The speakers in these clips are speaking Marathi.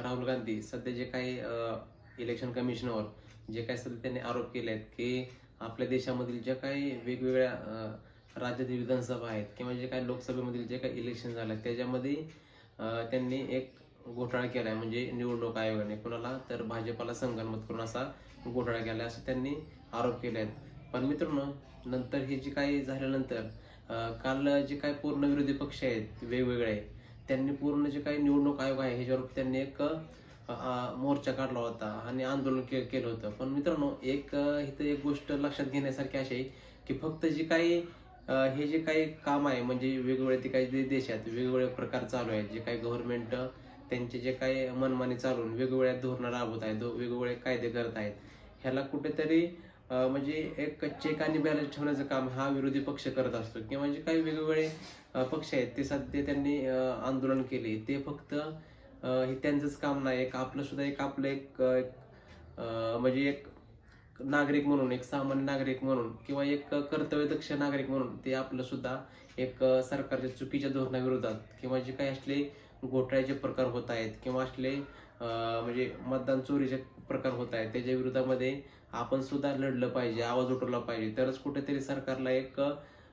राहुल गांधी सध्या जे काही इलेक्शन कमिशनवर जे काही सध्या त्यांनी आरोप केले आहेत की आपल्या देशामधील ज्या काही वेगवेगळ्या राज्यातील विधानसभा आहेत किंवा जे काही लोकसभेमधील जे काही इलेक्शन झालं आहे त्याच्यामध्ये त्यांनी एक घोटाळा केला आहे म्हणजे निवडणूक आयोगाने कोणाला तर भाजपाला संगणमत करून असा घोटाळा केला असं त्यांनी आरोप केले आहेत. पण मित्रांनो नंतर हे जे काही झाल्यानंतर काल जे काही पूर्ण विरोधी पक्ष आहेत वेगवेगळे त्यांनी पूर्ण जे काही निवडणूक आयोग आहे ह्याच्यावर त्यांनी एक मोर्चा काढला होता आणि आंदोलन के केलं होतं. पण मित्रांनो एक इथं एक गोष्ट लक्षात घेण्यासारखी अशी आहे की फक्त जे काही हे जे काही काम आहे म्हणजे वेगवेगळे ते काही जे देशात वेगवेगळे प्रकार चालू आहेत जे काही गव्हर्नमेंट त्यांचे जे काही मनमानी चालून वेगवेगळ्या धोरणं राबवत आहेत वेगवेगळे कायदे करत आहेत ह्याला कुठेतरी म्हणजे एक चेक आणि बॅलन्स ठेवण्याचं काम हा विरोधी पक्ष करत असतो. किंवा जे काही वेगवेगळे पक्ष आहेत ते सध्या त्यांनी आंदोलन केले. ते फक्त हे त्यांचंच काम नाही. एक आपलं सुद्धा एक आपलं एक म्हणजे एक नागरिक म्हणून एक सामान्य नागरिक म्हणून किंवा एक कर्तव्यदक्ष नागरिक म्हणून ते आपलं सुद्धा एक सरकारच्या चुकीच्या धोरणाविरोधात किंवा जे काही असले घोटाळ्याचे प्रकार होत आहेत किंवा असले म्हणजे मतदान चोरीचे प्रकार होत आहेत त्याच्या विरोधामध्ये आपण सुद्धा लढलं पाहिजे आवाज उठवला पाहिजे. तरच कुठेतरी सरकारला एक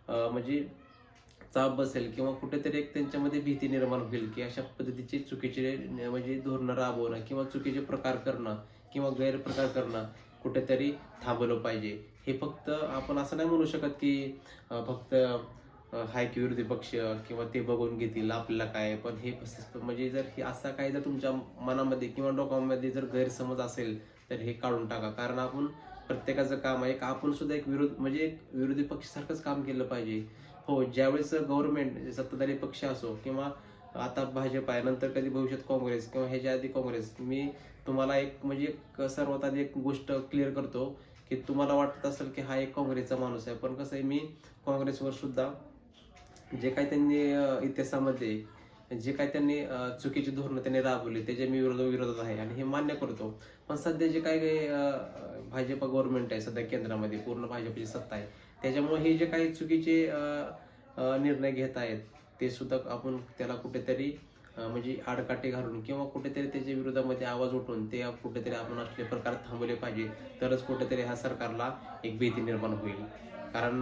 म्हणजे चाप बसेल किंवा कुठेतरी एक त्यांच्यामध्ये भीती निर्माण होईल की अशा पद्धतीचे चुकीचे म्हणजे धोरणं राबवणं किंवा चुकीचे प्रकार करणं किंवा गैरप्रकार करणं कुठेतरी थांबवलं पाहिजे. हे फक्त आपण असं नाही म्हणू शकत की फक्त हायक हाय की विरोधी पक्ष किंवा ते बघून घेतील आपल्याला काय पण हे म्हणजे जर हे असा काही जर तुमच्या मनामध्ये किंवा डोक्यामध्ये जर गैरसमज असेल तर हे काढून टाका. कारण आपण प्रत्येकाचं काम आहे. एक आपण सुद्धा एक विरोध म्हणजे एक विरोधी पक्षासारखंच काम केलं पाहिजे. हो ज्यावेळेस गव्हर्नमेंट सत्ताधारी पक्ष असो किंवा आता भाजप आहे नंतर कधी भविष्यात काँग्रेस किंवा ह्याच्या आधी काँग्रेस. मी तुम्हाला एक म्हणजे सर्वात आधी एक गोष्ट क्लिअर करतो की तुम्हाला वाटत असेल की हा एक काँग्रेसचा माणूस आहे. पण कसं आहे मी काँग्रेसवर सुद्धा जे काही त्यांनी इतिहासामध्ये जे काही त्यांनी चुकीचे चुकीची धोरणं त्यांनी राबवली त्याचे मी विरोध विरोधात आहे आणि हे मान्य करतो. पण सध्या जे काही काही भाजप गव्हर्नमेंट आहे सध्या केंद्रामध्ये पूर्ण भाजपची सत्ता आहे त्याच्यामुळे हे जे काही चुकीचे निर्णय घेत आहेत ते सुद्धा आपण त्याला कुठेतरी म्हणजे आडकाठी घालून किंवा कुठेतरी त्याच्या विरोधामध्ये आवाज उठून ते कुठेतरी आपण असले प्रकार थांबवले पाहिजे तरच कुठेतरी ह्या सरकारला एक भीती निर्माण होईल. कारण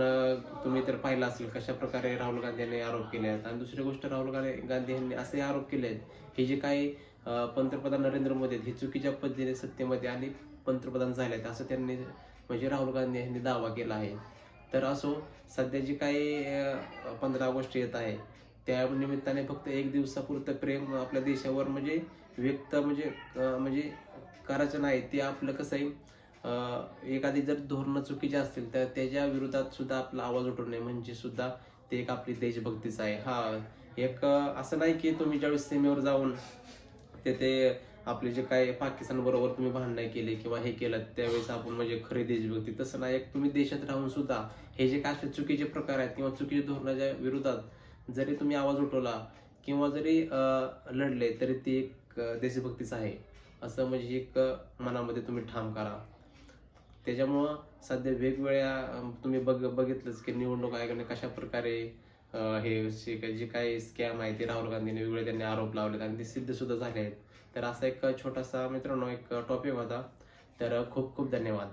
तुम्ही तर पाहिलं असेल कशा प्रकारे राहुल गांधी यांनी आरोप केले आहेत. आणि दुसरी गोष्ट राहुल गांधी गांधी यांनी असे आरोप केले आहेत हे जे काही पंतप्रधान नरेंद्र मोदी आहेत हे चुकीच्या पद्धतीने सत्तेमध्ये आणि पंतप्रधान झाले आहेत असं त्यांनी म्हणजे राहुल गांधी यांनी दावा केला आहे. तर असो सध्या जी काही पंधरा ऑगस्ट येत आहे त्या निमित्ताने फक्त एक दिवसापुरतं प्रेम आपल्या देशावर म्हणजे व्यक्त म्हणजे म्हणजे करायचं नाही. ते आपलं कसं आहे एखादी जर धोरणं चुकीची असतील तर त्याच्या विरोधात सुद्धा आपला आवाज उठवणे म्हणजे सुद्धा ते एक आपली देशभक्तीच आहे. हा एक असं नाही की तुम्ही ज्यावेळेस सीमेवर जाऊन तेथे आपले जे काय पाकिस्तान बरोबर तुम्ही भांडण केले किंवा हे केलं त्यावेळेस आपण म्हणजे खरी देशभक्ती. तसं नाही. एक तुम्ही देशात राहून सुद्धा हे जे काय असे चुकीचे प्रकार आहेत किंवा चुकीच्या धोरणाच्या विरोधात जरी तुम्ही आवाज उठवला किंवा जरी अं, लढले तरी ती एक देशभक्तीच आहे. असं म्हणजे एक मनामध्ये तुम्ही ठाम करा. त्याच्यामुळं सध्या वेगवेगळ्या तुम्ही बघ बघितलंच की निवडणूक आयोगाने कशा प्रकारे हे जे काही स्कॅम आहे ते राहुल गांधीने वेगवेगळे त्यांनी आरोप लावलेत आणि ते सिद्ध सुद्धा झाले आहेत. तर असा एक छोटासा मित्रांनो एक टॉपिक होता. तर खूप खूप धन्यवाद.